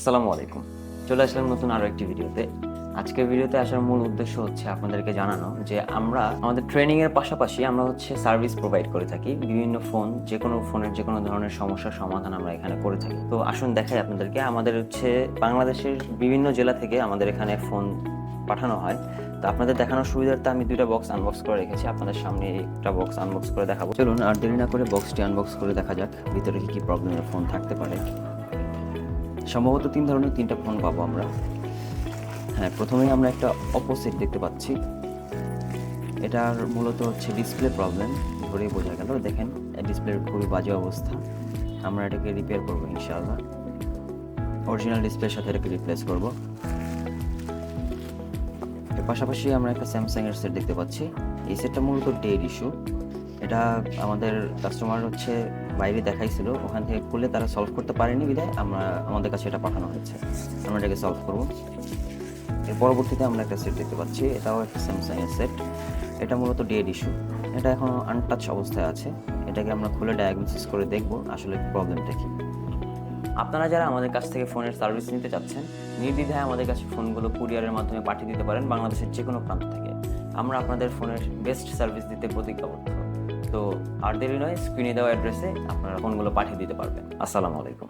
আসসালামু আলাইকুম। চলে আসলাম নতুন আরও একটি ভিডিওতে। আজকের ভিডিওতে আসার মূল উদ্দেশ্য হচ্ছে আপনাদেরকে জানানো যে আমরা আমাদের ট্রেনিং এর পাশাপাশি আমরা হচ্ছে সার্ভিস প্রোভাইড করে থাকি। বিভিন্ন ফোন যে কোনো ফোনের যে কোনো ধরনের সমস্যার সমাধান আমরা এখানে করে থাকি। তো আসুন দেখাই আপনাদেরকে, আমাদের হচ্ছে বাংলাদেশের বিভিন্ন জেলা থেকে আমাদের এখানে ফোন পাঠানো হয়। তো আপনাদের দেখানোর সুবিধার্থে আমি দুইটা বক্স আনবক্স করে রেখেছি। আপনাদের সামনে একটা বক্স আনবক্স করে দেখাবো। চলুন আর দেরি না করে বক্সটি আনবক্স করে দেখা যাক, ভিতরে কি কি প্রবলেমের ফোন থাকতে পারে। সম্ভবত তিন ধরনের তিনটা ফোন পাবো আমরা। হ্যাঁ প্রথমেই আমরা একটা অপোজিট দেখতে পাচ্ছি। এটার মূলত হচ্ছে ডিসপ্লে প্রবলেম ধরেই বোঝা গেল। দেখেন ডিসপ্লের খুবই বাজে অবস্থা। আমরা এটাকে রিপেয়ার করব ইনশাআল্লাহ। অরিজিনাল ডিসপ্লের সাথে এটাকে রিপ্লেস করব। এর পাশাপাশি আমরা একটা স্যামসাং এর সেট দেখতে পাচ্ছি। এই সেটটা মূলত ডেড ইস্যু এটা আমাদের কাস্টমার হচ্ছে বাইরে দেখাইছিল। ওখান থেকে খুলে তারা সলভ করতে পারেনি বিধায় আমরা, আমাদের কাছে এটা পাঠানো হয়েছে। আমরা এটাকে সলভ করব। এর পরবর্তীতে আমরা একটা সেট দেখতে পাচ্ছি। এটাও একটা স্যামসাং এর সেট এটা মূলত ডেড ইস্যু এটা এখন আনটাচ অবস্থায় আছে। এটাকে আমরা খুলে ডায়াগনোসিস করে দেখব আসলে প্রবলেমটা কি। আপনারা যারা আমাদের কাছ থেকে ফোনের সার্ভিস নিতে চাচ্ছেন, নির্দ্বিধায় আমাদের কাছে ফোনগুলো কুরিয়ারের মাধ্যমে পাঠিয়ে দিতে পারেন বাংলাদেশের যে কোনো প্রান্ত থেকে। আমরা আপনাদের ফোনের বেস্ট সার্ভিস দিতে প্রতিজ্ঞাবদ্ধ। তো আর দেরি নয় স্ক্রিনে দেওয়া অ্যাড্রেসে আপনারা ফোনগুলো পাঠিয়ে দিতে পারবেন। আসসালামু আলাইকুম।